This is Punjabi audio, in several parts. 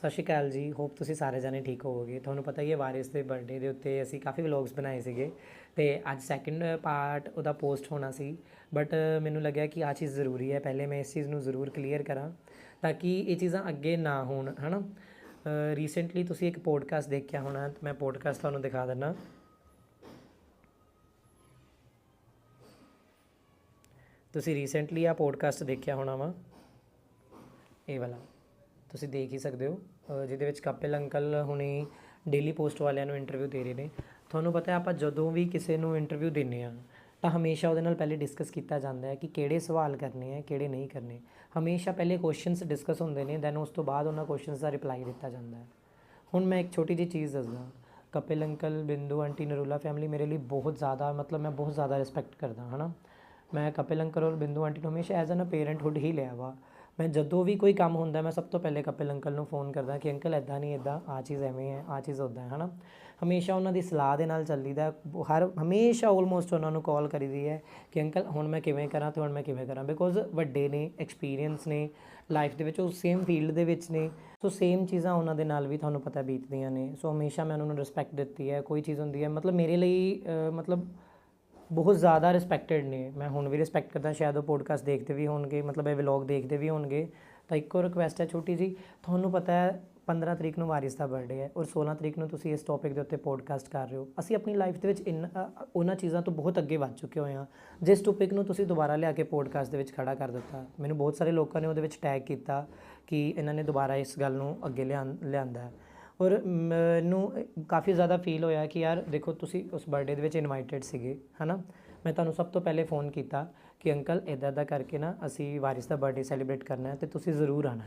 ਸਤਿ ਸ਼੍ਰੀ ਅਕਾਲ ਜੀ ਹੋਪ ਤੁਸੀਂ ਸਾਰੇ ਜਾਣੇ ਠੀਕ ਹੋਵੋਗੇ। ਤੁਹਾਨੂੰ ਪਤਾ ਹੀ ਹੈ, ਵਾਰਿਸ ਦੇ ਬਰਥਡੇ ਦੇ ਉੱਤੇ ਅਸੀਂ ਕਾਫੀ ਵਲੌਗਸ ਬਣਾਏ ਸੀਗੇ ਤੇ ਅੱਜ ਸੈਕਿੰਡ ਪਾਰਟ ਉਹਦਾ ਪੋਸਟ ਹੋਣਾ ਸੀ। ਬਟ ਮੈਨੂੰ ਲੱਗਿਆ ਕਿ ਆ ਚੀਜ਼ ਜ਼ਰੂਰੀ ਹੈ, ਪਹਿਲੇ ਮੈਂ ਇਸ ਚੀਜ਼ ਨੂੰ ਜ਼ਰੂਰ ਕਲੀਅਰ ਕਰਾਂ ਤਾਂ ਕਿ ਇਹ ਚੀਜ਼ਾਂ ਅੱਗੇ ਨਾ ਹੋਣ, ਹਨਾ? ਰੀਸੈਂਟਲੀ ਤੁਸੀਂ ਇੱਕ ਪੋਡਕਾਸਟ ਦੇਖਿਆ ਹੋਣਾ, ਮੈਂ ਪੋਡਕਾਸਟ ਤੁਹਾਨੂੰ ਦਿਖਾ ਦਿੰਦਾ ਤੁਸੀਂ ਰੀਸੈਂਟਲੀ ਆ ਪੋਡਕਾਸਟ ਦੇਖਿਆ ਹੋਣਾ ਵਾ? ਇਹ ਵਾਲਾ। ਤੁਸੀਂ ਦੇਖ ਹੀ ਸਕਦੇ ਹੋ ਜਿਹਦੇ ਵਿੱਚ ਕਪਿਲ ਅੰਕਲ ਹੁਣੇ ਡੇਲੀ ਪੋਸਟ ਵਾਲਿਆਂ ਨੂੰ ਇੰਟਰਵਿਊ ਦੇ ਰਹੇ ਨੇ। ਤੁਹਾਨੂੰ ਪਤਾ ਹੈ, ਆਪਾਂ ਜਦੋਂ ਵੀ ਕਿਸੇ ਨੂੰ ਇੰਟਰਵਿਊ ਦਿੰਨੇ ਆ, ਤਾਂ ਹਮੇਸ਼ਾ ਉਹਦੇ ਨਾਲ ਪਹਿਲੇ ਡਿਸਕਸ ਕੀਤਾ ਜਾਂਦਾ ਹੈ ਕਿ ਕਿਹੜੇ ਸਵਾਲ ਕਰਨੇ ਆ, ਕਿਹੜੇ ਨਹੀਂ ਕਰਨੇ। ਹਮੇਸ਼ਾ ਪਹਿਲੇ ਕੁਐਸਚਨਸ ਡਿਸਕਸ ਹੁੰਦੇ ਨੇ ਦੈਨ ਉਸ ਤੋਂ ਬਾਅਦ ਉਹਨਾਂ ਕੁਐਸਚਨਸ ਦਾ ਰਿਪਲਾਈ ਦਿੱਤਾ ਜਾਂਦਾ ਹੈ। ਹੁਣ ਮੈਂ ਇੱਕ ਛੋਟੀ ਜਿਹੀ ਚੀਜ਼ ਦੱਸਦਾ, Kapil uncle, Bindu, aunty, Narula family ਮੇਰੇ ਲਈ ਬਹੁਤ ਜ਼ਿਆਦਾ, ਮਤਲਬ ਮੈਂ ਬਹੁਤ ਜ਼ਿਆਦਾ ਰਿਸਪੈਕਟ ਕਰਦਾ, ਹਨਾ। ਮੈਂ ਕਪਿਲ ਅੰਕਲ ਔਰ ਬਿੰਦੂ, ਆਂਟੀ ਨੂੰ ਹਮੇਸ਼ਾ ਐਜ਼ ਅ ਪੇਰੈਂਟਹੁੱਡ ਹੀ ਲਿਆ ਵਾ। ਮੈਂ ਜਦੋਂ ਵੀ ਕੋਈ ਕੰਮ ਹੁੰਦਾ, ਮੈਂ ਸਭ ਤੋਂ ਪਹਿਲੇ ਕਪਿਲ ਅੰਕਲ ਨੂੰ ਫੋਨ ਕਰਦਾ ਕਿ ਅੰਕਲ ਐਦਾਂ ਨਹੀਂ ਐਦਾਂ ਆ ਚੀਜ਼ ਐਵੇਂ ਹੈ ਆ ਚੀਜ਼ ਉੱਦਾਂ ਹੈ, ਹਨਾ? ਹਮੇਸ਼ਾ ਉਹਨਾਂ ਦੀ ਸਲਾਹ ਦੇ ਨਾਲ ਚੱਲੀਦਾ ਹੈ। ਹਰ, ਹਮੇਸ਼ਾ ਆਲਮੋਸਟ ਉਹਨਾਂ ਨੂੰ ਕਾਲ ਕਰੀਦੀ ਹੈ ਕਿ ਅੰਕਲ, ਹੁਣ ਮੈਂ ਕਿਵੇਂ ਕਰਾਂ ਤੇ ਹੁਣ ਮੈਂ ਕਿਵੇਂ ਕਰਾਂ? ਬਿਕੋਜ਼ ਵੱਡੇ ਨੇ ਐਕਸਪੀਰੀਅੰਸ ਨੇ ਲਾਈਫ ਦੇ ਵਿੱਚ ਉਹ ਸੇਮ ਫੀਲਡ ਦੇ ਵਿੱਚ ਨੇ। ਸੋ ਸੇਮ ਚੀਜ਼ਾਂ ਉਹਨਾਂ ਦੇ ਨਾਲ ਵੀ ਤੁਹਾਨੂੰ ਪਤਾ ਬੀਤਦੀਆਂ ਨੇ। ਸੋ ਹਮੇਸ਼ਾ ਮੈਂ ਉਹਨਾਂ ਨੂੰ ਰਿਸਪੈਕਟ ਦਿੱਤੀ ਹੈ। ਕੋਈ ਚੀਜ਼ ਹੁੰਦੀ ਹੈ, ਮਤਲਬ ਮੇਰੇ ਲਈ ਮਤਲਬ ਬਹੁਤ ਜ਼ਿਆਦਾ ਰਿਸਪੈਕਟਡ ਨੇ। ਮੈਂ ਹੁਣ ਵੀ ਰਿਸਪੈਕਟ ਕਰਦਾ, ਸ਼ਾਇਦ ਉਹ ਪੋਡਕਾਸਟ ਦੇਖਦੇ ਵੀ ਹੋਣਗੇ, ਮਤਲਬ ਇਹ ਵਲੌਗ ਦੇਖਦੇ ਵੀ ਹੋਣਗੇ। ਤਾਂ ਇੱਕੋ ਰਿਕੁਐਸਟ ਹੈ ਛੋਟੀ ਜੀ ਤੁਹਾਨੂੰ ਪਤਾ ਹੈ 15 ਤਰੀਕ ਨੂੰ ਵਾਰਿਸ ਦਾ ਬਰਥਡੇ ਹੈ ਔਰ 16 ਤਰੀਕ ਨੂੰ ਤੁਸੀਂ ਇਸ ਟੌਪਿਕ ਦੇ ਉੱਤੇ ਪੋਡਕਾਸਟ ਕਰ ਰਹੇ ਹੋ। ਅਸੀਂ ਆਪਣੀ ਲਾਈਫ ਦੇ ਵਿੱਚ ਇਨ ਉਹਨਾਂ ਚੀਜ਼ਾਂ ਤੋਂ ਬਹੁਤ ਅੱਗੇ ਵੱਧ ਚੁੱਕੇ ਹੋਏ ਹਾਂ। ਜਿਸ ਟੌਪਿਕ ਨੂੰ ਤੁਸੀਂ ਦੁਬਾਰਾ ਲਿਆ ਕੇ ਪੋਡਕਾਸਟ ਦੇ ਵਿੱਚ ਖੜਾ ਕਰ ਦਿੱਤਾ। ਮੈਨੂੰ ਬਹੁਤ ਸਾਰੇ ਲੋਕਾਂ ਨੇ ਉਹਦੇ ਵਿੱਚ ਟੈਗ ਕੀਤਾ ਕਿ ਇਹਨਾਂ ਨੇ ਦੁਬਾਰਾ ਇਸ ਗੱਲ ਨੂੰ ਅੱਗੇ ਲਿਆਂ, ਲਿਆਂਦਾ ਹੈ। ਔਰ ਮੈਨੂੰ ਕਾਫੀ ਜ਼ਿਆਦਾ ਫੀਲ ਹੋਇਆ ਕਿ ਯਾਰ ਦੇਖੋ ਤੁਸੀਂ ਉਸ ਬਰਥਡੇ ਦੇ ਵਿੱਚ ਇਨਵਾਈਟਡ ਸੀਗੇ, ਹਨਾ? ਮੈਂ ਤੁਹਾਨੂੰ ਸਭ ਤੋਂ ਪਹਿਲੇ ਫੋਨ ਕੀਤਾ ਕਿ ਅੰਕਲ ਇਦਾਂ ਦਾ ਕਰਕੇ ਨਾ ਅਸੀਂ ਵਾਰਿਸ ਦਾ ਬਰਥਡੇ ਸੈਲੀਬ੍ਰੇਟ ਕਰਨਾ ਹੈ ਤੇ ਤੁਸੀਂ ਜ਼ਰੂਰ ਆਣਾ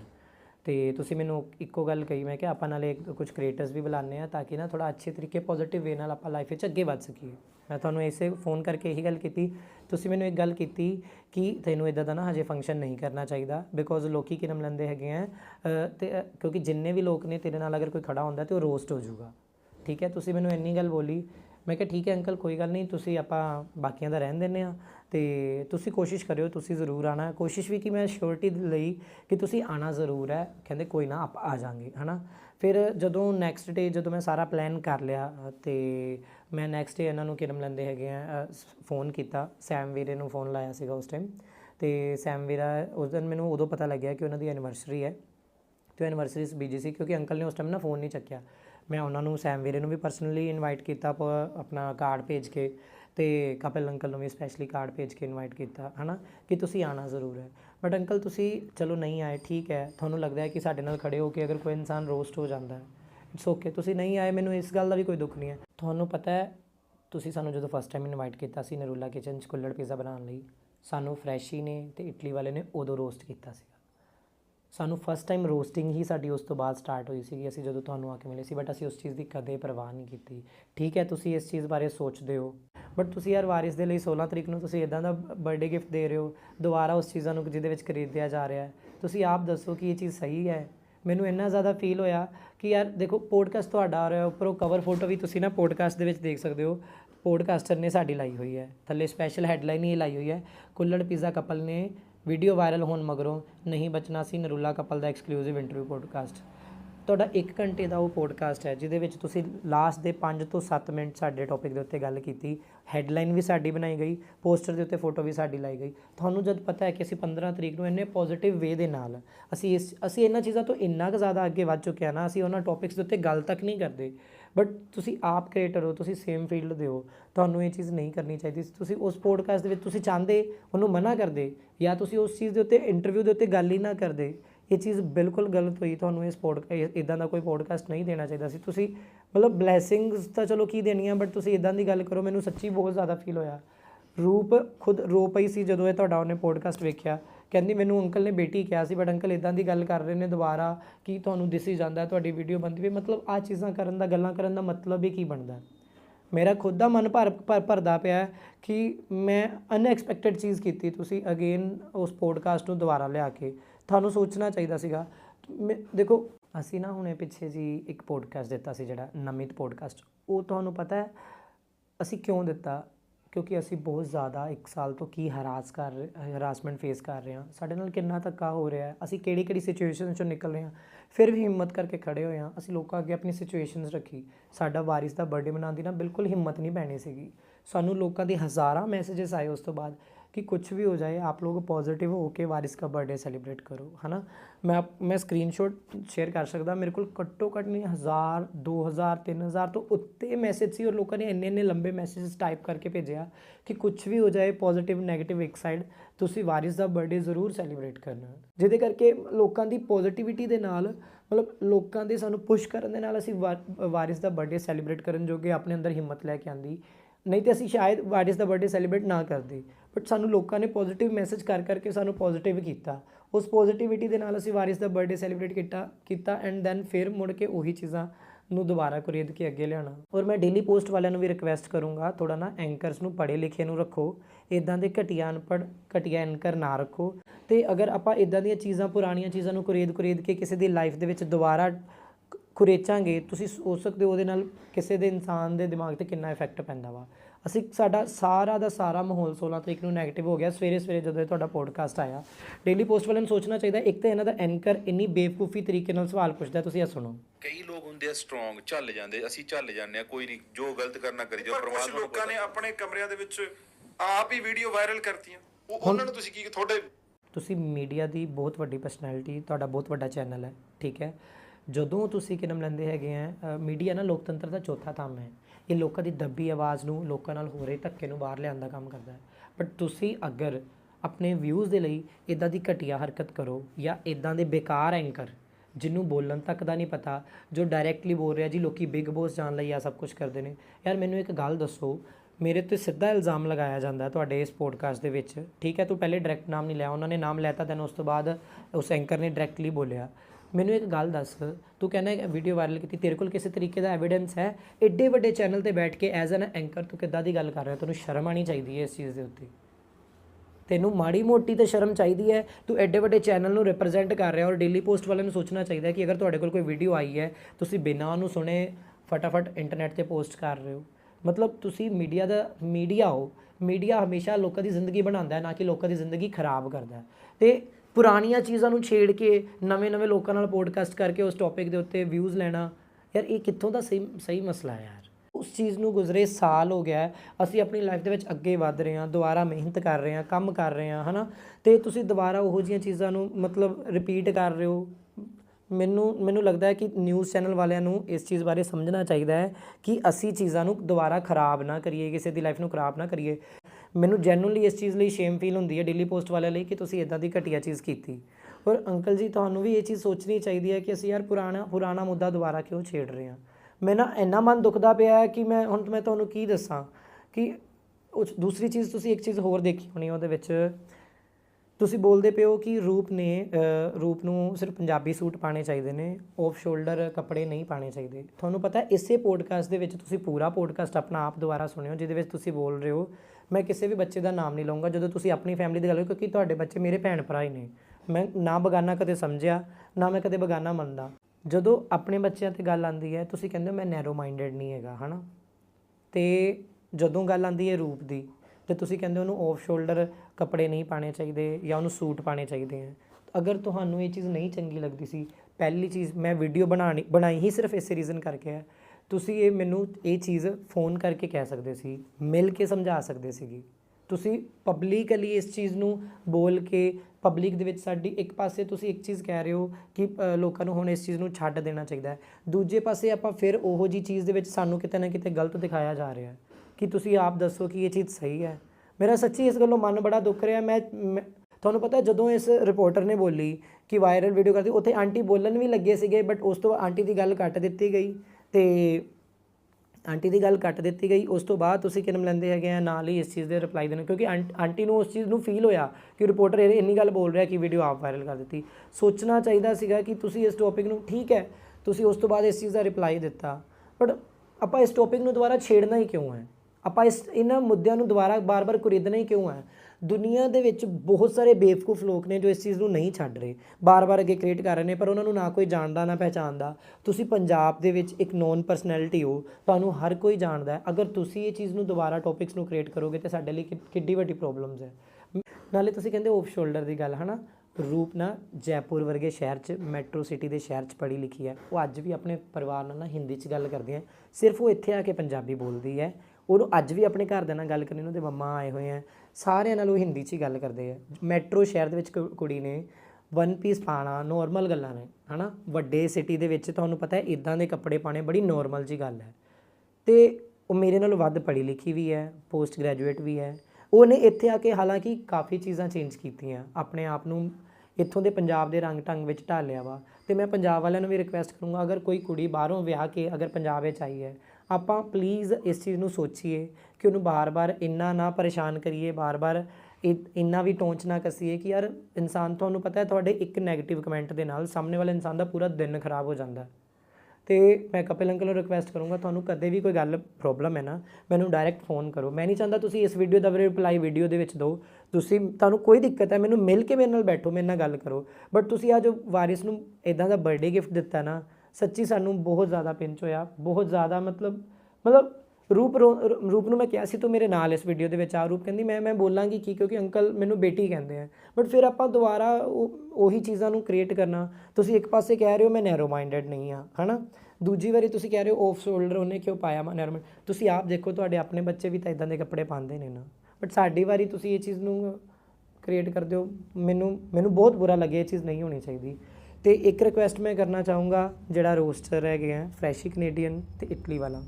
ਤੇ ਤੁਸੀਂ ਮੈਨੂੰ ਇੱਕੋ ਗੱਲ ਕਹੀ ਮੈਂ ਕਿ ਆਪਾਂ ਨਾਲੇ ਕੁਝ ਕ੍ਰੀਏਟਰਸ ਵੀ ਬੁਲਾਉਂਦੇ ਆ ਤਾਂ ਕਿ ਨਾ ਥੋੜਾ ਅੱਛੇ ਤਰੀਕੇ ਪੋਜ਼ਿਟਿਵ ਵੇ ਨਾਲ ਆਪਾਂ ਲਾਈਫ ਵਿੱਚ ਅੱਗੇ ਵੱਧ ਸਕੀਏ। ਮੈਂ ਤੁਹਾਨੂੰ ਇਸੇ ਫੋਨ ਕਰਕੇ ਇਹੀ ਗੱਲ ਕੀਤੀ। ਤੁਸੀਂ ਮੈਨੂੰ ਇੱਕ ਗੱਲ ਕੀਤੀ ਕਿ ਤੈਨੂੰ ਇਦਾਂ ਦਾ ਨਾ ਹਜੇ ਫੰਕਸ਼ਨ ਨਹੀਂ ਕਰਨਾ ਚਾਹੀਦਾ ਬਿਕੋਜ਼ ਲੋਕੀ ਕਿਨਮ ਲੈਂਦੇ ਹੈਗੇ ਆ ਅ, ਤੇ ਕਿਉਂਕਿ ਜਿੰਨੇ ਵੀ ਲੋਕ ਨੇ ਤੇਰੇ ਨਾਲ ਅਗਰ ਕੋਈ ਖੜਾ ਹੁੰਦਾ ਤੇ ਉਹ ਰੋਸਟ ਹੋ ਜਾਊਗਾ। ਠੀਕ ਹੈ? ਤੁਸੀਂ ਮੈਨੂੰ ਇੰਨੀ ਗੱਲ ਬੋਲੀ। ਮੈਂ ਕਿਹਾ ਠੀਕ ਹੈ ਅੰਕਲ ਕੋਈ ਗੱਲ ਨਹੀਂ ਤੁਸੀਂ ਆਪਾਂ ਬਾਕੀਆਂ ਦਾ ਰਹਿਣ ਦਿੰਦੇ ਆ ਤੇ ਤੁਸੀਂ ਕੋਸ਼ਿਸ਼ ਕਰਿਓ ਤੁਸੀਂ ਜ਼ਰੂਰ ਆਣਾ ਕੋਸ਼ਿਸ਼ ਵੀ ਕਿ ਮੈਂ ਸ਼ੋਰਟੀ ਲਈ ਕਿ ਤੁਸੀਂ ਆਣਾ ਜ਼ਰੂਰ ਹੈ। ਕਹਿੰਦੇ ਕੋਈ ਨਾ ਆਪ ਆ ਜਾਾਂਗੇ ਹਨਾ? ਫਿਰ ਜਦੋਂ ਨੈਕਸਟ ਡੇ ਜਦੋਂ ਮੈਂ ਸਾਰਾ ਪਲਾਨ ਕਰ ਲਿਆ ਅ, ਤੇ ਮੈਂ ਨੈਕਸਟ ਡੇ ਇਹਨਾਂ ਨੂੰ ਕਿਰਮ ਲੈਂਦੇ ਹੈਗੇ ਆ ਫੋਨ ਕੀਤਾ। ਸੈਮ ਵੀਰੇ ਨੂੰ ਫੋਨ ਲਾਇਆ ਸੀਗਾ ਉਸ ਟਾਈਮ ਤੇ ਸੈਮ ਵੀਰਾ ਉਸ ਦਿਨ ਮੈਨੂੰ ਉਦੋਂ ਪਤਾ ਲੱਗਿਆ ਕਿ ਉਹਨਾਂ ਦੀ ਐਨੀਵਰਸਰੀ ਹੈ। ਤੇ ਐਨਵਰਸਰੀ ਬੀਜੀ ਸੀ ਕਿਉਂਕਿ ਅੰਕਲ ਨੇ ਉਸ ਟਾਈਮ ਨਾ ਫੋਨ ਨਹੀਂ ਚੱਕਿਆ। ਮੈਂ ਉਹਨਾਂ ਨੂੰ ਸੈਮ ਵੀਰੇ ਨੂੰ ਵੀ ਪਰਸਨਲੀ ਇਨਵਾਈਟ ਕੀਤਾ ਪ- ਆਪਣਾ ਕਾਰਡ ਭੇਜ ਕੇ। ਤੇ ਕਪਿਲ ਅੰਕਲ ਨੂੰ ਵੀ ਸਪੈਸ਼ਲੀ ਕਾਰਡ ਭੇਜ ਕੇ ਇਨਵਾਈਟ ਕੀਤਾ, ਹਨਾ? ਕਿ ਤੁਸੀਂ ਆਣਾ ਜ਼ਰੂਰ ਹੈ। ਬਟ ਅੰਕਲ ਤੁਸੀਂ ਚਲੋ ਨਹੀਂ ਆਏ, ਠੀਕ ਹੈ। ਤੁਹਾਨੂੰ ਲੱਗਦਾ ਹੈ ਕਿ ਸਾਡੇ ਨਾਲ ਖੜੇ ਹੋ ਕੇ ਅਗਰ ਕੋਈ ਇਨਸਾਨ ਰੋਸਟ ਹੋ ਜਾਂਦਾ ਹੈ ਇਟਸ ਓਕੇ ਤੁਸੀਂ ਨਹੀਂ ਆਏ, ਮੈਨੂੰ ਇਸ ਗੱਲ ਦਾ ਵੀ ਕੋਈ ਦੁੱਖ ਨਹੀਂ ਹੈ। ਤੁਹਾਨੂੰ ਪਤਾ ਹੈ, ਤੁਸੀਂ ਸਾਨੂੰ ਜਦੋਂ ਫਸਟ ਟਾਈਮ ਇਨਵਾਈਟ ਕੀਤਾ ਸੀ ਨਰੂਲਾ ਕਿਚਨ ਚ ਕੁੱਲੜ ਪੀਜ਼ਾ ਬਣਾਉਣ ਲਈ, ਸਾਨੂੰ ਫਰੈਸ਼ੀ ਨੇ ਤੇ ਇਟਲੀ ਵਾਲੇ ਨੇ ਉਦੋਂ ਰੋਸਟ ਕੀਤਾ ਸੀਗਾ। ਸਾਨੂੰ ਫਸਟ ਟਾਈਮ ਰੋਸਟਿੰਗ ਹੀ ਸਾਡੀ ਉਸ ਤੋਂ ਬਾਅਦ ਸਟਾਰਟ ਹੋਈ ਸੀਗੀ, ਅਸੀਂ ਜਦੋਂ ਤੁਹਾਨੂੰ ਆ ਕੇ ਮਿਲੇ ਸੀ ਬਟ ਅਸੀਂ ਉਸ ਚੀਜ਼ ਦੀ ਕਦੇ ਪਰਵਾਹ ਨਹੀਂ ਕੀਤੀ। ਠੀਕ ਹੈ, ਤੁਸੀਂ ਇਸ ਚੀਜ਼ ਬਾਰੇ ਸੋਚਦੇ ਹੋ। ਬਟ ਤੁਸੀਂ ਯਾਰ ਵਾਰਿਸ ਦੇ ਲਈ 16 ਤਰੀਕ ਨੂੰ ਤੁਸੀਂ ਇਦਾਂ ਦਾ ਬਰਥਡੇ ਗਿਫਟ ਦੇ ਰਹੇ ਹੋ, ਦੁਬਾਰਾ ਉਸ ਚੀਜ਼ਾਂ ਨੂੰ ਜਿਹਦੇ ਵਿੱਚ ਖਰੀਦਿਆ ਜਾ ਰਿਹਾ ਹੈ। ਤੁਸੀਂ ਆਪ ਦੱਸੋ ਕਿ ਇਹ ਚੀਜ਼ ਸਹੀ ਹੈ। ਮੈਨੂੰ ਇੰਨਾ ਜ਼ਿਆਦਾ ਫੀਲ ਹੋਇਆ ਕਿ ਯਾਰ ਦੇਖੋ ਪੋਡਕਾਸਟ ਤੁਹਾਡਾ ਆ ਰਿਹਾ ਉੱਪਰੋਂ ਕਵਰ ਫੋਟੋ ਵੀ ਤੁਸੀਂ ਨਾ ਪੋਡਕਾਸਟ ਦੇ ਵਿੱਚ ਦੇਖ ਸਕਦੇ ਹੋ। ਪੋਡਕਾਸਟਰ ਨੇ ਸਾਡੀ ਲਾਈ ਹੋਈ ਹੈ, ਥੱਲੇ ਸਪੈਸ਼ਲ ਹੈਡਲਾਈਨ ਹੀ ਲਾਈ ਹੋਈ ਹੈ। ਕੁੱਲੜ ਪੀਜ਼ਾ ਕਪਲ ਨੇ ਵੀਡੀਓ ਵਾਇਰਲ ਹੋਣ ਮਗਰੋਂ ਨਹੀਂ ਬਚਣਾ ਸੀ ਨਰੂਲਾ ਕਪਲ ਦਾ ਐਕਸਕਲੂਸਿਵ ਇੰਟਰਵਿਊ ਪੋਡਕਾਸਟ ਤੁਹਾਡਾ 1 ਘੰਟੇ ਦਾ ਉਹ ਪੋਡਕਾਸਟ ਹੈ, ਜਿਹਦੇ ਵਿੱਚ ਤੁਸੀਂ ਲਾਸਟ ਦੇ 5 ਤੋਂ 7 ਮਿੰਟ ਸਾਡੇ ਟੌਪਿਕ ਦੇ ਉੱਤੇ ਗੱਲ ਕੀਤੀ ਹੈਡਲਾਈਨ ਵੀ ਸਾਡੀ ਬਣਾਈ ਗਈ ਪੋਸਟਰ ਦੇ ਉੱਤੇ ਫੋਟੋ ਵੀ ਸਾਡੀ ਲਾਈ ਗਈ। ਤੁਹਾਨੂੰ ਜਦ ਪਤਾ ਹੈ ਕਿ ਅਸੀਂ 15 ਤਰੀਕ ਨੂੰ ਇੰਨੇ ਪੋਜ਼ਿਟਿਵ ਵੇ ਦੇ ਨਾਲ, ਅਸੀਂ ਇਸ, ਅਸੀਂ ਇਹਨਾਂ ਚੀਜ਼ਾਂ ਤੋਂ ਇੰਨਾ ਕੁ ਜ਼ਿਆਦਾ ਅੱਗੇ ਵੱਧ ਚੁੱਕੇ ਆ ਨਾ, ਅਸੀਂ ਉਹਨਾਂ ਟੌਪਿਕਸ ਦੇ ਉੱਤੇ ਗੱਲ ਤੱਕ ਨਹੀਂ ਕਰਦੇ। ਬਟ ਤੁਸੀਂ ਆਪ ਕ੍ਰੀਏਟਰ ਹੋ, ਤੁਸੀਂ ਸੇਮ ਫੀਲਡ ਦੇ ਹੋ, ਤੁਹਾਨੂੰ ਇਹ ਚੀਜ਼ ਨਹੀਂ ਕਰਨੀ ਚਾਹੀਦੀ। ਤੁਸੀਂ ਉਸ ਪੋਡਕਾਸਟ ਦੇ ਵਿੱਚ ਤੁਸੀਂ ਚਾਹੁੰਦੇ, ਉਹਨੂੰ ਮਨਾ ਕਰਦੇ, ਜਾਂ ਤੁਸੀਂ ਉਸ ਚੀਜ਼ ਦੇ ਉੱਤੇ ਇੰਟਰਵਿਊ ਦੇ ਉੱਤੇ ਗੱਲ ਹੀ ਨਾ ਕਰਦੇ। ਇਹ ਚੀਜ਼ ਬਿਲਕੁਲ ਗਲਤ ਹੋਈ, ਤੁਹਾਨੂੰ ਇਸ ਪੋਡ ਇਦਾਂ ਦਾ ਕੋਈ ਪੋਡਕਾਸਟ ਨਹੀਂ ਦੇਣਾ ਚਾਹੀਦਾ ਸੀ। ਤੁਸੀਂ ਮਤਲਬ ਬਲੇਸਿੰਗਸ ਤਾਂ ਚਲੋ ਕੀ ਦੇਣੀਆਂ ਬਟ ਤੁਸੀਂ ਇਦਾਂ ਦੀ ਗੱਲ ਕਰੋ, ਮੈਨੂੰ ਸੱਚੀ ਬਹੁਤ ਜ਼ਿਆਦਾ ਫੀਲ ਹੋਇਆ। ਰੂਪ ਖੁਦ ਰੋ ਪਈ ਸੀ ਜਦੋਂ ਇਹ ਤੁਹਾਡਾ ਉਹਨੇ ਪੋਡਕਾਸਟ ਵੇਖਿਆ। ਕਹਿੰਦੀ ਮੈਨੂੰ ਅੰਕਲ ਨੇ ਬੇਟੀ ਕਿਹਾ ਸੀ ਬਟ ਅੰਕਲ ਇਦਾਂ ਦੀ ਗੱਲ ਕਰ ਰਹੇ ਨੇ ਦੁਬਾਰਾ ਕਿ ਤੁਹਾਨੂੰ ਦਿਸੀ ਜਾਂਦਾ, ਤੁਹਾਡੀ ਵੀਡੀਓ ਬਣਦੀ ਵੀ ਮਤਲਬ ਆ ਚੀਜ਼ਾਂ ਕਰਨ ਦਾ, ਗੱਲਾਂ ਕਰਨ ਦਾ ਮਤਲਬ ਹੀ ਕੀ ਬਣਦਾ? ਮੇਰਾ ਖੁਦ ਦਾ ਮਨ ਭਰ ਭਰ, ਭਰਦਾ ਪਿਆ ਕਿ ਮੈਂ ਅਨਐਕਸਪੈਕਟਿਡ ਚੀਜ਼ ਕੀਤੀ ਤੁਸੀਂ ਅਗੇਨ ਉਸ ਪੋਡਕਾਸਟ ਨੂੰ ਦੁਬਾਰਾ ਲਿਆ ਕੇ। ਤੁਹਾਨੂੰ ਸੋਚਣਾ ਚਾਹੀਦਾ ਸੀਗਾ। ਮੈਂ- ਦੇਖੋ, ਅਸੀਂ ਨਾ ਹੁਣੇ ਪਿੱਛੇ ਜੀ ਇੱਕ ਪੋਡਕਾਸਟ ਦਿੱਤਾ ਸੀ ਜਿਹੜਾ ਨਮਿਤ ਪੋਡਕਾਸਟ ਉਹ ਤੁਹਾਨੂੰ ਪਤਾ ਹੈ, ਅਸੀਂ ਕਿਉਂ ਦਿੱਤਾ? ਕਿਉਂਕਿ ਅਸੀਂ ਬਹੁਤ ਜ਼ਿਆਦਾ ਇੱਕ ਸਾਲ ਤੋਂ ਕੀ ਹਰਾਸ ਕਰ ਹਰਾਸਮੈਂਟ ਫੇਸ ਕਰ ਰਹੇ ਹਾਂ। ਸਾਡੇ ਨਾਲ ਕਿੰਨਾ ਧੱਕਾ ਹੋ ਰਿਹਾ ਹੈ। ਅਸੀਂ ਕਿਹੜੀ ਕਿਹੜੀ ਸਿਚੁਏਸ਼ਨ ਚੋਂ ਨਿਕਲ ਰਹੇ ਹਾਂ। ਫਿਰ ਵੀ ਹਿੰਮਤ ਕਰਕੇ ਖੜੇ ਹੋਏ ਹਾਂ। ਅਸੀਂ ਲੋਕਾਂ ਅੱਗੇ ਆਪਣੀ ਸਿਚੁਏਸ਼ਨਸ ਰੱਖੀ। ਸਾਡਾ ਵਾਰਿਸ ਦਾ ਬਰਥਡੇ ਮਨਾਉਣ ਦੀ ਨਾ ਬਿਲਕੁਲ ਹਿੰਮਤ ਨਹੀਂ ਪੈਣੀ ਸੀਗੀ। ਸਾਨੂੰ ਲੋਕਾਂ ਦੇ ਹਜ਼ਾਰਾਂ ਮੈਸੇजेस ਆਏ ਉਸ ਤੋਂ ਬਾਅਦ। कि कुछ भी हो जाए, आप लोग पॉजिटिव हो के वारिस का बर्थडे सेलिब्रेट करो, है ना? मैं आप, मैं स्क्रीनशॉट शेयर ਕਰ ਸਕਦਾ ਮੇਰੇ ਕੋਲ ਘੱਟੋ ਘੱਟ ਨਹੀਂ 1000 2000 3000 ਤੋਂ ਉੱਤੇ ਮੈਸੇਜ ਸੀ ਔਰ ਲੋਕਾਂ ਨੇ ਇੰਨੇ ਇੰਨੇ ਲੰਬੇ ਮੈਸੇजेस ਟਾਈਪ ਕਰਕੇ ਭੇਜਿਆ ਕਿ ਕੁਝ ਵੀ ਹੋ ਜਾਏ ਪੋਜ਼ਿਟਿਵ 네ਗੇਟਿਵ ਇੱਕ ਸਾਈਡ ਤੁਸੀਂ ਵਾਰਿਸ ਦਾ ਬਰਥਡੇ ਜ਼ਰੂਰ ਸੈਲੀਬ੍ਰੇਟ ਕਰਨਾ ਜਿਹਦੇ ਕਰਕੇ ਲੋਕਾਂ ਦੀ ਪੋਜ਼ਿਟਿਵਿਟੀ ਦੇ ਨਾਲ ਮਤਲਬ ਲੋਕਾਂ ਦੇ ਸਾਨੂੰ ਪੁਸ਼ ਕਰਨ ਦੇ ਨਾਲ ਅਸੀਂ ਵਾਰਿਸ ਦਾ ਬਰਥਡੇ ਸੈਲੀਬ੍ਰੇਟ ਕਰਨ ਜੋਗੇ ਆਪਣੇ ਅੰਦਰ ਹਿੰਮਤ ਲੈ ਕੇ ਆਂਦੀ ਨਹੀਂ ਤੇ ਅਸੀਂ ਸ਼ਾਇਦ ਵਾਰਿਸ ਦਾ ਬਰਥਡੇ ਸੈਲੀਬ੍ਰੇਟ ਨਾ ਕਰਦੇ ਬਟ ਸਾਨੂੰ ਲੋਕਾਂ ਨੇ ਪੋਜ਼ਿਟਿਵ ਮੈਸੇਜ ਕਰ ਕਰਕੇ ਸਾਨੂੰ ਪੋਜ਼ਿਟਿਵ ਕੀਤਾ। ਉਸ ਪੋਜ਼ਿਟਿਵਿਟੀ ਦੇ ਨਾਲ ਅਸੀਂ ਵਾਰਿਸ ਦਾ ਬਰਥਡੇ ਸੈਲੀਬ੍ਰੇਟ ਕੀਤਾ ਕੀਤਾ ਐਂਡ ਦੈਨ ਫਿਰ ਮੁੜ ਕੇ ਉਹੀ ਚੀਜ਼ਾਂ ਨੂੰ ਦੁਬਾਰਾ ਕੁਰੇਦ ਕੇ ਅੱਗੇ ਲਿਆਉਣਾ। ਔਰ ਮੈਂ ਡੇਲੀ ਪੋਸਟ ਵਾਲਿਆਂ ਨੂੰ ਵੀ ਰਿਕਵੈਸਟ ਕਰੂੰਗਾ ਥੋੜਾ ਨਾ ਐਂਕਰਸ ਨੂੰ, ਪੜ੍ਹੇ ਲਿਖੇ ਨੂੰ ਰੱਖੋ। ਇਦਾਂ ਦੇ ਘਟੀਆ ਅਨਪੜ੍ਹ, ਘਟੀਆ ਐਂਕਰ ਨਾ ਰੱਖੋ। ਤੇ ਅਗਰ ਆਪਾਂ ਇਦਾਂ ਦੀਆਂ ਚੀਜ਼ਾਂ, ਪੁਰਾਣੀਆਂ ਚੀਜ਼ਾਂ ਨੂੰ ਕੁਰੇਦ ਕੁਰੀਦ ਕੇ ਕਿਸੇ ਦੀ ਲਾਈਫ ਦੇ ਵਿੱਚ ਦੁਬਾਰਾ ਕੁਰੇਚਾਂਗੇ ਤੁਸੀਂ ਸੋਚ ਸਕਦੇ ਹੋ ਉਹਦੇ ਨਾਲ ਕਿਸੇ ਦੇ ਇਨਸਾਨ ਦੇ ਦਿਮਾਗ ਤੇ ਕਿੰਨਾ ਇਫੈਕਟ ਪੈਂਦਾ ਵਾ। ਅਸੀਂ ਸਾਡਾ ਸਾਰਾ ਦਾ ਸਾਰਾ ਮਾਹੌਲ 16 ਤਰੀਕ ਨੂੰ 네ਗੇਟਿਵ ਹੋ ਗਿਆ। ਸਵੇਰੇ ਸਵੇਰੇ ਜਦੋਂ ਇਹ ਤੁਹਾਡਾ ਪੋਡਕਾਸਟ ਆਇਆ ਡੇਲੀ ਪੋਸਟ ਵਾਲਿਆਂ ਨੂੰ ਸੋਚਣਾ ਚਾਹੀਦਾ ਇੱਕ ਤਾਂ ਇਹਨਾਂ ਦਾ ਐਂਕਰ ਇੰਨੀ ਬੇਵਕੂਫੀ ਤਰੀਕੇ ਨਾਲ ਸਵਾਲ ਪੁੱਛਦਾ ਤੁਸੀਂ ਇਹ ਸੁਣੋ। ਕਈ ਲੋਕ ਹੁੰਦੇ ਆ ਸਟਰੋਂਗ ਚੱਲ ਜਾਂਦੇ ਅਸੀਂ ਚੱਲ ਜਾਂਦੇ ਆ ਕੋਈ ਨਹੀਂ ਜੋ ਗਲਤ ਕਰਨਾ ਕਰੀ ਜਾਓ ਪਰ ਕੁਝ ਪਰਮਾਤਮਾ ਨੂੰ ਲੋਕਾਂ ਨੇ। ਆਪਣੇ ਕਮਰਿਆਂ ਦੇ ਵਿੱਚ ਆਪ ਹੀ ਵੀਡੀਓ ਵਾਇਰਲ ਕਰਤੀਆਂ। ਉਹ ਉਹਨਾਂ ਨੂੰ ਤੁਸੀਂ ਕੀ ਤੁਹਾਡੇ ਤੁਸੀਂ ਮੀਡੀਆ ਦੀ ਬਹੁਤ ਵੱਡੀ ਪਰਸਨੈਲਿਟੀ ਤੁਹਾਡਾ ਬਹੁਤ ਵੱਡਾ ਚੈਨਲ ਹੈ ਠੀਕ ਹੈ? ਜਦੋਂ ਤੁਸੀਂ ਕਿਨਮ ਲੈਂਦੇ ਹੈਗੇ ਆ ਮੀਡੀਆ ਨਾ ਲੋਕਤੰਤਰ ਦਾ ਚੌਥਾ ਥੰਮ ਹੈ। ਇਹ ਲੋਕਾਂ ਦੀ ਦੱਬੀ ਆਵਾਜ਼ ਨੂੰ ਲੋਕਾਂ ਨਾਲ ਹੋ ਰਹੇ ਧੱਕੇ ਨੂੰ ਬਾਹਰ ਲਿਆਉਣ ਦਾ ਕੰਮ ਕਰਦਾ ਹੈ। ਬਟ ਤੁਸੀਂ ਅਗਰ ਆਪਣੇ ਵਿਊਜ਼ ਦੇ ਲਈ ਇਦਾਂ ਦੀ ਘਟੀਆ ਹਰਕਤ ਕਰੋ ਜਾਂ ਇਦਾਂ ਦੇ ਬੇਕਾਰ ਐਂਕਰ ਜਿਹਨੂੰ ਬੋਲਣ ਤੱਕ ਦਾ ਨਹੀਂ ਪਤਾ, ਜੋ ਡਾਇਰੈਕਟਲੀ ਬੋਲ ਰਿਹਾ ਜੀ, ਲੋਕੀ ਬਿਗ ਬੌਸ ਜਾਣ ਲਈ ਆ, ਸਭ ਕੁਝ ਕਰਦੇ ਨੇ। ਯਾਰ ਮੈਨੂੰ ਇੱਕ ਗੱਲ ਦੱਸੋ, ਮੇਰੇ ਤੇ ਸਿੱਧਾ ਇਲਜ਼ਾਮ ਲਗਾਇਆ ਜਾਂਦਾ ਤੁਹਾਡੇ ਇਸ ਪੋਡਕਾਸਟ ਦੇ ਵਿੱਚ। ਠੀਕ ਹੈ, ਤੂੰ ਪਹਿਲੇ ਡਾਇਰੈਕਟ ਨਾਮ ਨਹੀਂ ਲਿਆ, ਉਹਨਾਂ ਨੇ ਨਾਮ ਲੈਤਾ ਦੈਨ ਉਸ ਤੋਂ ਬਾਅਦ ਉਸ ਐਂਕਰ ਨੇ ਡਾਇਰੈਕਟਲੀ ਬੋਲਿਆ। ਮੈਨੂੰ ਇੱਕ ਗੱਲ ਦੱਸ, ਤੂੰ ਕਹਿੰਦਾ ਵੀਡੀਓ ਵਾਇਰਲ ਕੀਤੀ, ਤੇਰੇ ਕੋਲ ਕਿਸੇ ਤਰੀਕੇ ਦਾ ਐਵੀਡੈਂਸ ਹੈ? ਐਡੇ ਵੱਡੇ ਚੈਨਲ ਤੇ ਬੈਠ ਕੇ ਐਜ਼ ਐਨ ਐਂਕਰ ਤੂੰ ਕਿੱਦਾਂ ਦੀ ਗੱਲ ਕਰ ਰਿਹਾ? ਤੈਨੂੰ ਸ਼ਰਮ ਆਣੀ ਚਾਹੀਦੀ ਹੈ ਇਸ ਚੀਜ਼ ਦੇ ਉੱਤੇ। ਤੈਨੂੰ ਮਾੜੀ ਮੋਟੀ ਤੇ ਸ਼ਰਮ ਚਾਹੀਦੀ ਹੈ, ਤੂੰ ਐਡੇ ਵੱਡੇ ਚੈਨਲ ਨੂੰ ਰਿਪਰੈਜ਼ੈਂਟ ਕਰ ਰਿਹਾ ਔਰ ਡੇਲੀ ਪੋਸਟ ਵਾਲਿਆਂ ਨੂੰ ਸੋਚਣਾ ਚਾਹੀਦਾ ਕਿ ਅਗਰ ਤੁਹਾਡੇ ਕੋਲ ਕੋਈ ਵੀਡੀਓ ਆਈ ਹੈ, ਤੁਸੀਂ ਬਿਨਾਂ ਉਹਨੂੰ ਸੁਣੇ ਫਟਾਫਟ ਇੰਟਰਨੈਟ ਤੇ ਪੋਸਟ ਕਰ ਰਹੇ ਹੋ। ਮਤਲਬ ਤੁਸੀਂ ਮੀਡੀਆ ਦਾ ਮੀਡੀਆ ਹੋ। ਮੀਡੀਆ ਹਮੇਸ਼ਾ ਲੋਕਾਂ ਦੀ ਜ਼ਿੰਦਗੀ ਬਣਾਉਂਦਾ ਹੈ, ਨਾ ਕਿ ਲੋਕਾਂ ਦੀ ਜ਼ਿੰਦਗੀ ਖਰਾਬ ਕਰਦਾ ਹੈ। ਤੇ ਪੁਰਾਣੀਆਂ ਚੀਜ਼ਾਂ ਨੂੰ ਛੇੜ ਕੇ ਨਵੇਂ-ਨਵੇਂ ਲੋਕਾਂ ਨਾਲ ਪੋਡਕਾਸਟ ਕਰਕੇ ਉਸ ਟੌਪਿਕ ਦੇ ਉੱਤੇ ਵਿਊਜ਼ ਲੈਣਾ, ਯਾਰ ਇਹ ਕਿੱਥੋਂ ਦਾ ਸਹੀ ਸਹੀ ਮਸਲਾ ਹੈ ਯਾਰ? ਉਸ ਚੀਜ਼ ਨੂੰ ਗੁਜ਼ਰੇ ਸਾਲ ਹੋ ਗਿਆ, ਅਸੀਂ ਆਪਣੀ ਲਾਈਫ ਦੇ ਵਿੱਚ ਅੱਗੇ ਵਧ ਰਹੇ ਹਾਂ, ਦੁਬਾਰਾ ਮਿਹਨਤ ਕਰ ਰਹੇ ਹਾਂ, ਕੰਮ ਕਰ ਰਹੇ ਹਾਂ, ਹਨਾ? ਤੇ ਤੁਸੀਂ ਦੁਬਾਰਾ ਉਹੋ ਜਿਹੀਆਂ ਚੀਜ਼ਾਂ ਨੂੰ ਮਤਲਬ ਰਿਪੀਟ ਕਰ ਰਹੇ ਹੋ। ਮੈਨੂੰ ਮੈਨੂੰ ਲੱਗਦਾ ਹੈ ਕਿ ਨਿਊਜ਼ ਚੈਨਲ ਵਾਲਿਆਂ ਨੂੰ ਇਸ ਚੀਜ਼ ਬਾਰੇ ਸਮਝਣਾ ਚਾਹੀਦਾ ਹੈ ਕਿ ਅਸੀਂ ਚੀਜ਼ਾਂ ਨੂੰ ਦੁਬਾਰਾ ਖਰਾਬ ਨਾ ਕਰੀਏ, ਕਿਸੇ ਦੀ ਲਾਈਫ ਨੂੰ ਖਰਾਬ ਨਾ ਕਰੀਏ। ਮੈਨੂੰ ਜੈਨੂਨਲੀ ਇਸ ਚੀਜ਼ ਲਈ ਸ਼ੇਮ ਫੀਲ ਹੁੰਦੀ ਹੈ ਡੇਲੀ ਪੋਸਟ ਵਾਲਿਆਂ ਲਈ ਕਿ ਤੁਸੀਂ ਇਦਾਂ ਦੀ ਘਟੀਆ ਚੀਜ਼ ਕੀਤੀ। ਪਰ ਅੰਕਲ ਜੀ, ਤੁਹਾਨੂੰ ਵੀ ਇਹ ਚੀਜ਼ ਸੋਚਣੀ ਚਾਹੀਦੀ ਹੈ ਕਿ ਅਸੀਂ ਯਾਰ ਪੁਰਾਣਾ ਪੁਰਾਣਾ ਮੁੱਦਾ ਦੁਬਾਰਾ ਕਿਉਂ ਛੇੜ ਰਹੇ ਹਾਂ? ਮੇਰਾ ਇੰਨਾ ਮਨ ਦੁਖਦਾ ਪਿਆ ਹੈ ਕਿ ਮੈਂ, ਹੁਣ ਮੈਂ ਤੁਹਾਨੂੰ ਕੀ ਦੱਸਾਂ ਕਿ ਉਸ ਦੂਸਰੀ ਚੀਜ਼ ਤੁਸੀਂ ਇੱਕ ਚੀਜ਼ ਹੋਰ ਦੇਖੀ ਹੋਣੀ ਉਹਦੇ ਵਿੱਚ ਤੁਸੀਂ ਬੋਲਦੇ ਪਿਓ ਕਿ ਰੂਪ ਨੇ ਰੂਪ ਨੂੰ ਸਿਰਫ ਪੰਜਾਬੀ ਸੂਟ ਪਾਣੇ ਚਾਹੀਦੇ ਨੇ ਆਫ ਸ਼ੋਲਡਰ ਕੱਪੜੇ ਨਹੀਂ ਪਾਣੇ ਚਾਹੀਦੇ। ਤੁਹਾਨੂੰ ਪਤਾ ਇਸੇ ਪੋਡਕਾਸਟ ਦੇ ਵਿੱਚ ਤੁਸੀਂ ਪੂਰਾ ਪੋਡਕਾਸਟ ਆਪਣਾ ਆਪ ਦੁਆਰਾ ਸੁਣਿਓ, ਜਿਹਦੇ ਵਿੱਚ ਤੁਸੀਂ ਬੋਲ ਰਹੇ ਹੋ, ਮੈਂ ਕਿਸੇ ਵੀ ਬੱਚੇ ਦਾ ਨਾਮ ਨਹੀਂ ਲਵਾਂਗਾ ਜਦੋਂ ਤੁਸੀਂ ਆਪਣੀ ਫੈਮਿਲੀ ਦੀ ਗੱਲ ਕਰੋ, ਕਿਉਂਕਿ ਤੁਹਾਡੇ ਬੱਚੇ ਮੇਰੇ ਭੈਣ ਭਰਾ ਹੀ ਨੇ। ਮੈਂ ਨਾ ਬਗਾਨਾ ਕਦੇ ਸਮਝਿਆ, ਨਾ ਮੈਂ ਕਦੇ ਬਗਾਨਾ ਮੰਨਦਾ। ਜਦੋਂ ਆਪਣੇ ਬੱਚਿਆਂ ਤੇ ਗੱਲ ਆਉਂਦੀ ਹੈ, ਤੁਸੀਂ ਕਹਿੰਦੇ ਹੋ, ਮੈਂ ਨੈਰੋ ਮਾਈਂਡਡ ਨਹੀਂ ਹੈਗਾ, ਹਨਾ? ਤੇ ਜਦੋਂ ਗੱਲ ਆਉਂਦੀ ਹੈ ਰੂਪ ਦੀ, ਤੇ ਤੁਸੀਂ ਕਹਿੰਦੇ ਉਹਨੂੰ ਆਫ ਸ਼ੋਲਡਰ ਕੱਪੜੇ ਨਹੀਂ ਪਾਣੇ ਚਾਹੀਦੇ ਜਾਂ ਉਹਨੂੰ ਸੂਟ ਪਾਣੇ ਚਾਹੀਦੇ ਹੈ ਅਗਰ ਤੁਹਾਨੂੰ ਇਹ ਚੀਜ਼ ਨਹੀਂ ਚੰਗੀ ਲੱਗਦੀ ਸੀ, ਪਹਿਲੀ ਚੀਜ਼ ਮੈਂ ਵੀਡੀਓ ਬਣਾਣੀ ਬਣਾਈ ਹੀ ਸਿਰਫ ਇਸੇ ਰੀਜ਼ਨ ਕਰਕੇ ਹੈ ਤੁਸੀਂ ਇਹ ਮੈਨੂੰ ਇਹ ਚੀਜ਼ ਫੋਨ ਕਰਕੇ ਕਹਿ ਸਕਦੇ ਸੀ, ਮਿਲ ਕੇ ਸਮਝਾ ਸਕਦੇ ਸੀਗੇ। ਤੁਸੀਂ ਪਬਲਿਕਲੀ ਇਸ ਚੀਜ਼ ਨੂੰ ਬੋਲ ਕੇ ਪਬਲਿਕ ਦੇ ਵਿੱਚ ਸਾਡੀ ਇੱਕ ਪਾਸੇ ਤੁਸੀਂ ਇੱਕ ਚੀਜ਼ ਕਹਿ ਰਹੇ ਹੋ ਕਿ ਲੋਕਾਂ ਨੂੰ ਹੁਣ ਇਸ ਚੀਜ਼ ਨੂੰ ਛੱਡ ਦੇਣਾ ਚਾਹੀਦਾ ਹੈ। ਦੂਜੇ ਪਾਸੇ ਆਪਾਂ ਫਿਰ ਉਹੋ ਜੀ ਚੀਜ਼ ਦੇ ਵਿੱਚ ਸਾਨੂੰ ਕਿਤੇ ਨਾ ਕਿਤੇ ਗਲਤ ਦਿਖਾਇਆ ਜਾ ਰਿਹਾ ਹੈ ਕਿ ਤੁਸੀਂ ਆਪ ਦੱਸੋ ਕਿ ਇਹ ਚੀਜ਼ ਸਹੀ ਹੈ। ਮੇਰਾ ਸੱਚੀ ਇਸ ਗੱਲੋਂ ਮਨ ਬੜਾ ਦੁੱਖ ਰਿਹਾ। ਮੈਂ, ਮੈਂ- ਤੁਹਾਨੂੰ ਪਤਾ ਜਦੋਂ ਇਸ ਰਿਪੋਰਟਰ ਨੇ ਬੋਲੀ ਕਿ ਵਾਇਰਲ ਵੀਡੀਓ ਕਰਦੀ ਉੱਥੇ ਆਂਟੀ ਬੋਲਣ ਵੀ ਲੱਗੇ ਸੀਗੇ ਬਟ ਉਸ ਤੋਂ ਬਾਅਦ ਆਂਟੀ ਦੀ ਗੱਲ ਕੱਟ ਦਿੱਤੀ ਗਈ ਤੇ ਆਂਟੀ ਦੀ ਗੱਲ ਕੱਟ ਦਿੱਤੀ ਗਈ। ਉਸ ਤੋਂ ਬਾਅਦ ਤੁਸੀਂ ਕਿਨਮ ਲੈਂਦੇ ਹੈਗੇ ਆ? ਨਾਲ ਹੀ ਇਸ ਚੀਜ਼ ਦੇ ਰਿਪਲਾਈ ਦੇਣ, ਕਿਉਂਕਿ ਆਂਟ- ਆਂਟੀ ਨੂੰ ਉਸ ਚੀਜ਼ ਨੂੰ ਫੀਲ ਹੋਇਆ ਕਿ ਰਿਪੋਰਟਰ ਇਹ, ਇੰਨੀ ਗੱਲ ਬੋਲ ਰਿਹਾ ਕਿ ਵੀਡੀਓ ਆਪ ਵਾਇਰਲ ਕਰ ਦਿੱਤੀ। ਸੋਚਣਾ ਚਾਹੀਦਾ ਸੀਗਾ ਕਿ ਤੁਸੀਂ ਇਸ ਟੌਪਿਕ ਨੂੰ, ਠੀਕ ਹੈ, ਤੁਸੀਂ ਉਸ ਤੋਂ ਬਾਅਦ ਇਸ ਚੀਜ਼ ਦਾ ਰਿਪਲਾਈ ਦਿੱਤਾ ਬਟ ਆਪਾਂ ਇਸ ਟੌਪਿਕ ਨੂੰ ਦੁਬਾਰਾ ਛੇੜਨਾ ਹੀ ਕਿਉਂ ਹੈ? ਆਪਾਂ ਇਸ, ਇਹਨਾਂ ਮੁੱਦਿਆਂ ਨੂੰ ਦੁਬਾਰਾ ਬਾਰ-ਬਾਰ ਕੁਰੀਦਣਾ ਹੀ ਕਿਉਂ ਹੈ ਦੁਨੀਆ ਦੇ ਵਿੱਚ ਬਹੁਤ ਸਾਰੇ ਬੇਵਕੂਫ ਲੋਕ ਨੇ ਜੋ ਇਸ ਚੀਜ਼ ਨੂੰ ਨਹੀਂ ਛੱਡ ਰਹੇ। ਬਾਰ-ਬਾਰ ਅੱਗੇ ਕ੍ਰੀਏਟ ਕਰ ਰਹੇ ਨੇ, ਪਰ ਉਹਨਾਂ ਨੂੰ ਨਾ ਕੋਈ ਜਾਣਦਾ, ਨਾ ਪਹਿਚਾਣਦਾ। ਤੁਸੀਂ ਪੰਜਾਬ ਦੇ ਵਿੱਚ ਇੱਕ ਨੋਨ ਪਰਸਨੈਲਿਟੀ ਹੋ, ਤੁਹਾਨੂੰ ਹਰ ਕੋਈ ਜਾਣਦਾ ਅਗਰ ਤੁਸੀਂ ਇਹ ਚੀਜ਼ ਨੂੰ ਦੁਬਾਰਾ ਟੌਪਿਕਸ ਨੂੰ ਕ੍ਰੀਏਟ ਕਰੋਗੇ ਤੇ ਸਾਡੇ ਲਈ ਕਿ- ਕਿੱਡੀ ਵੱਡੀ ਪ੍ਰੋਬਲਮਸ ਹੈ। ਨਾਲੇ ਤੁਸੀਂ ਕਹਿੰਦੇ ਆਫ ਸ਼ੋਲਡਰ ਦੀ ਗੱਲ, ਹਨਾ? ਰੂਪ ਨਾ ਜੈਪੁਰ ਵਰਗੇ ਸ਼ਹਿਰ 'ਚ ਮੈਟਰੋ ਸਿਟੀ ਦੇ ਸ਼ਹਿਰ 'ਚ ਪੜ੍ਹੀ ਲਿਖੀ ਹੈ। ਉਹ ਅੱਜ ਵੀ ਆਪਣੇ ਪਰਿਵਾਰ ਨਾਲ ਨਾ ਹਿੰਦੀ 'ਚ ਗੱਲ ਕਰਦੀ ਹੈ ਸਿਰਫ ਉਹ ਇੱਥੇ ਆ ਕੇ ਪੰਜਾਬੀ ਬੋਲਦੀ ਹੈ। ਉਹਨੂੰ ਅੱਜ ਵੀ ਆਪਣੇ ਘਰਦਿਆਂ ਨਾਲ ਗੱਲ ਕਰਨੀ ਉਹਨਾਂ ਦੇ ਮੰਮਾ ਆਏ ਹੋਏ ਆ। ਸਾਰਿਆਂ ਨਾਲ ਉਹ ਹਿੰਦੀ 'ਚ ਹੀ ਗੱਲ ਕਰਦੇ ਆ। ਮੈਟਰੋ ਸ਼ਹਿਰ ਦੇ ਵਿੱਚ ਕੁੜੀ ਨੇ ਵਨ ਪੀਸ ਪਾਣਾ ਨੋਰਮਲ ਗੱਲਾਂ ਨੇ, ਹਨਾ? ਵੱਡੇ ਸਿਟੀ ਦੇ ਵਿੱਚ ਤੁਹਾਨੂੰ ਪਤਾ ਹੈ ਇਦਾਂ ਦੇ ਕੱਪੜੇ ਪਾਣੇ ਬੜੀ ਨੋਰਮਲ ਜੀ ਗੱਲ ਹੈ। ਤੇ ਉਹ ਮੇਰੇ ਨਾਲੋਂ ਵੱਧ ਪੜ੍ਹੀ ਲਿਖੀ ਵੀ ਹੈ ਪੋਸਟ ਗ੍ਰੈਜੂਏਟ ਵੀ ਹੈ। ਉਹਨੇ ਇੱਥੇ ਆ ਕੇ ਹਾਲਾਂਕਿ ਕਾਫੀ ਚੀਜ਼ਾਂ ਚੇਂਜ ਕੀਤੀਆਂ। ਆਪਣੇ ਆਪ ਨੂੰ ਇੱਥੋਂ ਦੇ ਪੰਜਾਬ ਦੇ ਰੰਗ ਢੰਗ ਵਿੱਚ ਢਾਲਿਆ ਵਾ। ਤੇ ਮੈਂ ਪੰਜਾਬ ਵਾਲਿਆਂ ਨੂੰ ਵੀ ਰਿਕਵੈਸਟ ਕਰੂੰਗਾ, ਅਗਰ ਕੋਈ ਕੁੜੀ ਬਾਹਰੋਂ ਵਿਆਹ ਕੇ ਅਗਰ ਪੰਜਾਬ ਵਿੱਚ ਆਈ ਹੈ ਆਪਾਂ ਪਲੀਜ਼ ਇਸ ਚੀਜ਼ ਨੂੰ ਸੋਚੀਏ ਕਿ ਉਹਨੂੰ ਬਾਰ-ਬਾਰ ਇੰਨਾ ਨਾ ਪਰੇਸ਼ਾਨ ਕਰੀਏ, ਬਾਰ-ਬਾਰ ਇੰਨਾ ਵੀ ਟੋਂਚ ਨਾ ਕਸੀਏ ਕਿ ਯਾਰ ਇਨਸਾਨ ਤੁਹਾਨੂੰ ਪਤਾ ਹੈ ਤੁਹਾਡੇ ਇੱਕ 네ਗੇਟਿਵ ਕਮੈਂਟ ਦੇ ਨਾਲ ਸਾਹਮਣੇ ਵਾਲੇ ਇਨਸਾਨ ਦਾ ਪੂਰਾ ਦਿਨ ਖਰਾਬ ਹੋ ਜਾਂਦਾ। ਹੈ ਤੇ ਮੈਂ ਕਪਿਲ ਅੰਕਲ ਨੂੰ ਰਿਕਵੈਸਟ ਕਰੂੰਗਾ, ਤੁਹਾਨੂੰ ਕਦੇ ਵੀ ਕੋਈ ਗੱਲ ਪ੍ਰੋਬਲਮ ਹੈ ਨਾ, ਮੈਨੂੰ ਡਾਇਰੈਕਟ ਫੋਨ ਕਰੋ। ਮੈਂ ਨਹੀਂ ਚਾਹੁੰਦਾ ਤੁਸੀਂ ਇਸ ਵੀਡੀਓ ਦਾ ਰਿਪਲਾਈ ਵੀਡੀਓ ਦੇ ਵਿੱਚ ਦਿਓ। ਤੁਸੀਂ, ਤੁਹਾਨੂੰ ਕੋਈ ਦਿੱਕਤ ਹੈ, ਮੈਨੂੰ ਮਿਲ ਕੇ ਮੇਰੇ ਨਾਲ ਬੈਠੋ, ਮੇਰੇ ਨਾਲ ਗੱਲ ਕਰੋ। ਬਟ ਤੁਸੀਂ ਆ ਜੋ ਵਾਰਿਸ ਨੂੰ ਇਦਾਂ ਦਾ ਬਰਥਡੇ ਗਿਫਟ ਦਿੱਤਾ ਨਾ ਸੱਚੀ ਸਾਨੂੰ ਬਹੁਤ ਜ਼ਿਆਦਾ ਪਿੰਚ ਹੋਇਆ, ਬਹੁਤ ਜ਼ਿਆਦਾ ਮਤਲਬ ਮਤਲਬ ਰੂਪ ਰੋ- ਰੂਪ ਨੂੰ ਮੈਂ ਕਿਹਾ ਸੀ ਤੂੰ ਮੇਰੇ ਨਾਲ ਇਸ ਵੀਡੀਓ ਦੇ ਵਿੱਚ ਆ, ਰੂਪ ਕਹਿੰਦੀ ਮੈਂ ਮੈਂ ਬੋਲਾਂਗੀ ਕੀ ਕਿਉਂਕਿ ਅੰਕਲ ਮੈਨੂੰ ਬੇਟੀ ਕਹਿੰਦੇ ਆ। ਬਟ ਫਿਰ ਆਪਾਂ ਦੁਬਾਰਾ ਉਹ, ਉਹੀ ਚੀਜ਼ਾਂ ਨੂੰ ਕ੍ਰੀਏਟ ਕਰਨਾ, ਤੁਸੀਂ ਇੱਕ ਪਾਸੇ ਕਹਿ ਰਹੇ ਹੋ ਮੈਂ ਨੈਰੋ ਮਾਈਂਡਡ ਨਹੀਂ ਆ ਹਨਾ? ਦੂਜੀ ਵਾਰੀ ਤੁਸੀਂ ਕਹਿ ਰਹੇ ਹੋ ਆਫ ਸ਼ੋਲਡਰ ਉਹਨੇ ਕਿਉਂ ਪਾਇਆ ਨੈਰੋ ਮਾਈਂਡ ਤੁਸੀਂ ਆਪ ਦੇਖੋ ਤੁਹਾਡੇ ਆਪਣੇ ਬੱਚੇ ਵੀ ਤਾਂ ਇਦਾਂ ਦੇ ਕੱਪੜੇ ਪਾਉਂਦੇ ਨੇ ਨਾ। ਬਟ ਸਾਡੀ ਵਾਰੀ ਤੁਸੀਂ ਇਹ ਚੀਜ਼ ਨੂੰ ਕ੍ਰੀਏਟ ਕਰਦੇ ਹੋ, ਮੈਨੂੰ ਮੈਨੂੰ ਬਹੁਤ ਬੁਰਾ ਲੱਗਿਆ ਇਹ ਚੀਜ਼ ਨਹੀਂ ਹੋਣੀ ਚਾਹੀਦੀ। ਤੇ ਇੱਕ ਰਿਕੁਐਸਟ ਮੈਂ ਕਰਨਾ ਚਾਹੂੰਗਾ, ਜਿਹੜਾ ਰੋਸਟਰ ਹੈਗੇ ਆ ਫਰੈਸ਼ੀ ਕੈਨੇਡੀਅਨ ਤੇ ਇਟਲੀ ਵਾਲਾ।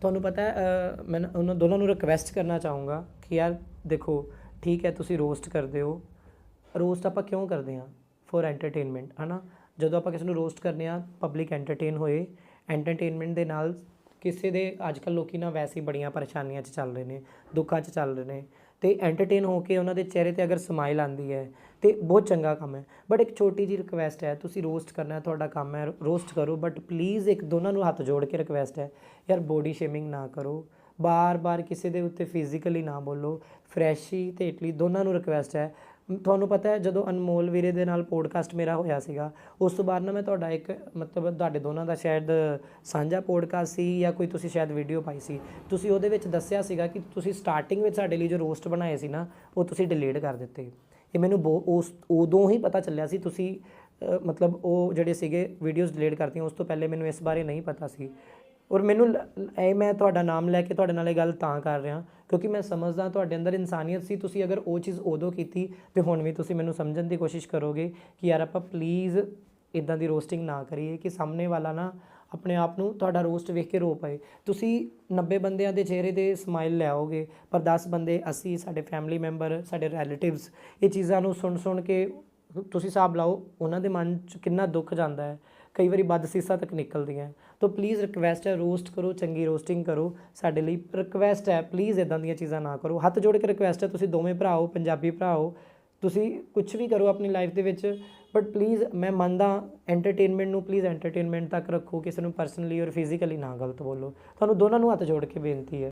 ਤੁਹਾਨੂੰ ਪਤਾ ਹੈ ਮੈਂ ਉਹਨਾਂ ਦੋਨਾਂ ਨੂੰ ਰਿਕਵੈਸਟ ਕਰਨਾ ਚਾਹੂੰਗਾ ਕਿ ਯਾਰ ਦੇਖੋ, ਠੀਕ ਹੈ, ਤੁਸੀਂ ਰੋਸਟ ਕਰਦੇ ਹੋ। ਰੋਸਟ ਆਪਾਂ ਕਿਉਂ ਕਰਦੇ ਹਾਂ? ਫॉर ਐਂਟਰਟੇਨਮੈਂਟ ਹਨਾ? ਜਦੋਂ ਆਪਾਂ ਕਿਸੇ ਨੂੰ ਰੋਸਟ ਕਰਨੇ ਆ ਪਬਲਿਕ ਐਂਟਰਟੇਨ ਹੋਏ ਐਂਟਰਟੇਨਮੈਂਟ ਦੇ ਨਾਲ ਕਿਸੇ ਦੇ ਅੱਜ ਕੱਲ੍ਹ ਲੋਕੀ ਨਾ ਵੈਸੇ ਹੀ ਬੜੀਆਂ ਪਰੇਸ਼ਾਨੀਆਂ 'ਚ ਚੱਲ ਰਹੇ ਨੇ, ਦੁੱਖਾਂ 'ਚ ਚੱਲ ਰਹੇ ਨੇ। ਤੇ ਐਂਟਰਟੇਨ ਹੋ ਕੇ ਉਹਨਾਂ ਦੇ ਚਿਹਰੇ ਤੇ ਅਗਰ ਸਮਾਈਲ ਆਂਦੀ ਹੈ ਤੇ ਬਹੁਤ ਚੰਗਾ ਕੰਮ ਹੈ। ਬਟ ਇੱਕ ਛੋਟੀ ਜੀ ਰਿਕਵੈਸਟ ਹੈ, ਤੁਸੀਂ ਰੋਸਟ ਕਰਨਾ, ਤੁਹਾਡਾ ਕੰਮ ਹੈ ਰੋਸਟ ਕਰੋ ਬਟ ਪਲੀਜ਼ ਇੱਕ ਦੋਨਾਂ ਨੂੰ ਹੱਥ ਜੋੜ ਕੇ ਰਿਕਵੈਸਟ ਹੈ, ਯਾਰ ਬੋਡੀ ਸ਼ੇਮਿੰਗ ਨਾ ਕਰੋ। ਬਾਰ-ਬਾਰ ਕਿਸੇ ਦੇ ਉੱਤੇ ਫਿਜ਼ੀਕਲੀ ਨਾ ਬੋਲੋ। ਫਰੈਸ਼ੀ ਤੇ ਇਟਲੀ ਦੋਨਾਂ ਨੂੰ ਰਿਕਵੈਸਟ ਹੈ। ਤੁਹਾਨੂੰ ਪਤਾ ਹੈ, ਜਦੋਂ ਅਨਮੋਲ ਵੀਰੇ ਦੇ ਨਾਲ ਪੋਡਕਾਸਟ ਮੇਰਾ ਹੋਇਆ ਸੀਗਾ, ਉਸ ਤੋਂ ਬਾਅਦ ਨਾ ਮੈਂ ਤੁਹਾਡਾ ਇੱਕ, ਮਤਲਬ ਤੁਹਾਡੇ ਦੋਨਾਂ ਦਾ ਸ਼ਾਇਦ ਸਾਂਝਾ ਪੋਡਕਾਸਟ ਸੀ ਜਾਂ ਕੋਈ ਤੁਸੀਂ ਸ਼ਾਇਦ ਵੀਡੀਓ ਪਾਈ ਸੀ। ਤੁਸੀਂ ਉਹਦੇ ਵਿੱਚ ਦੱਸਿਆ ਸੀਗਾ ਕਿ ਤੁਸੀਂ ਸਟਾਰਟਿੰਗ ਵਿੱਚ ਸਾਡੇ ਲਈ ਜੋ ਰੋਸਟ ਬਣਾਏ ਸੀ ਨਾ, ਉਹ ਤੁਸੀਂ ਡਿਲੀਟ ਕਰ ਦਿੱਤੇ। ਇਹ ਮੈਨੂੰ ਬਹੁ- ਉਸ, ਉਦੋਂ ਹੀ ਪਤਾ ਚੱਲਿਆ ਸੀ, ਤੁਸੀਂ ਮਤਲਬ ਉਹ ਜਿਹੜੇ ਸੀਗੇ ਵੀਡੀਓਜ਼ ਡਿਲੀਟ ਕਰਤੀਆਂ, ਉਸ ਤੋਂ ਪਹਿਲੇ ਮੈਨੂੰ ਇਸ ਬਾਰੇ ਨਹੀਂ ਪਤਾ ਸੀ। ਔਰ ਮੈਨੂੰ ਲ- ਇਹ ਮੈਂ ਤੁਹਾਡਾ ਨਾਮ ਲੈ ਕੇ ਤੁਹਾਡੇ ਨਾਲ ਇਹ ਗੱਲ ਤਾਂ ਕਰ ਰਿਹਾ, ਕਿਉਂਕਿ ਮੈਂ ਸਮਝਦਾ ਤੁਹਾਡੇ ਅੰਦਰ ਇਨਸਾਨੀਅਤ ਸੀ, ਤੁਸੀਂ ਅਗਰ ਉਹ ਚੀਜ਼ ਉਦੋਂ ਕੀਤੀ, ਤੇ ਹੁਣ ਵੀ ਤੁਸੀਂ ਮੈਨੂੰ ਸਮਝਣ ਦੀ ਕੋਸ਼ਿਸ਼ ਕਰੋਗੇ ਕਿ ਯਾਰ ਆਪਾਂ ਪਲੀਜ਼ ਇਦਾਂ ਦੀ ਰੋਸਟਿੰਗ ਨਾ ਕਰੀਏ, ਕਿ ਸਾਹਮਣੇ ਵਾਲਾ ਨਾ ਆਪਣੇ ਆਪ ਨੂੰ ਤੁਹਾਡਾ ਰੋਸਟ ਵੇਖ ਕੇ ਰੋ ਪਏ। ਤੁਸੀਂ 90 ਬੰਦਿਆਂ ਦੇ ਚਿਹਰੇ ਤੇ ਸਮਾਈਲ ਲਿਆਓਗੇ ਪਰ 10 ਬੰਦੇ ਅਸੀਂ, ਸਾਡੇ ਫੈਮਿਲੀ ਮੈਂਬਰ ਸਾਡੇ ਰਿਲੇਟਿਵਸ ਇਹ ਚੀਜ਼ਾਂ ਨੂੰ ਸੁਣ ਸੁਣ ਕੇ ਤੁਸੀਂ ਹਿਸਾਬ ਲਾਓ, ਉਹਨਾਂ ਦੇ ਮਨ 'ਚ ਕਿੰਨਾ ਦੁੱਖ ਜਾਂਦਾ ਹੈ। ਕਈ ਵਾਰੀ ਬਦਸੀਸਾ ਤੱਕ ਨਿਕਲਦੀਆਂ ਹੈ। ਤਾਂ ਪਲੀਜ਼ ਰਿਕਵੈਸਟ ਹੈ, ਰੋਸਟ ਕਰੋ, ਚੰਗੀ ਰੋਸਟਿੰਗ ਕਰੋ। ਸਾਡੇ ਲਈ ਰਿਕਵੈਸਟ ਹੈ ਪਲੀਜ਼ ਇਦਾਂ ਦੀਆਂ ਚੀਜ਼ਾਂ ਨਾ ਕਰੋ। ਹੱਥ ਜੋੜ ਕੇ ਰਿਕਵੈਸਟ ਹੈ, ਤੁਸੀਂ ਦੋਵੇਂ ਭਰਾ ਹੋ, ਪੰਜਾਬੀ ਭਰਾ ਹੋ ਤੁਸੀਂ ਕੁਝ ਵੀ ਕਰੋ ਆਪਣੀ ਲਾਈਫ ਦੇ ਵਿੱਚ ਬਟ ਪਲੀਜ਼ ਮੈਂ ਮੰਨਦਾ ਐਂਟਰਟੇਨਮੈਂਟ ਨੂੰ ਪਲੀਜ਼ ਐਂਟਰਟੇਨਮੈਂਟ ਤੱਕ ਰੱਖੋ, ਕਿਸੇ ਨੂੰ ਪਰਸਨਲੀ ਔਰ ਫਿਜ਼ੀਕਲੀ ਨਾ ਗਲਤ ਬੋਲੋ। ਤੁਹਾਨੂੰ ਦੋਨਾਂ ਨੂੰ ਹੱਥ ਜੋੜ ਕੇ ਬੇਨਤੀ ਹੈ।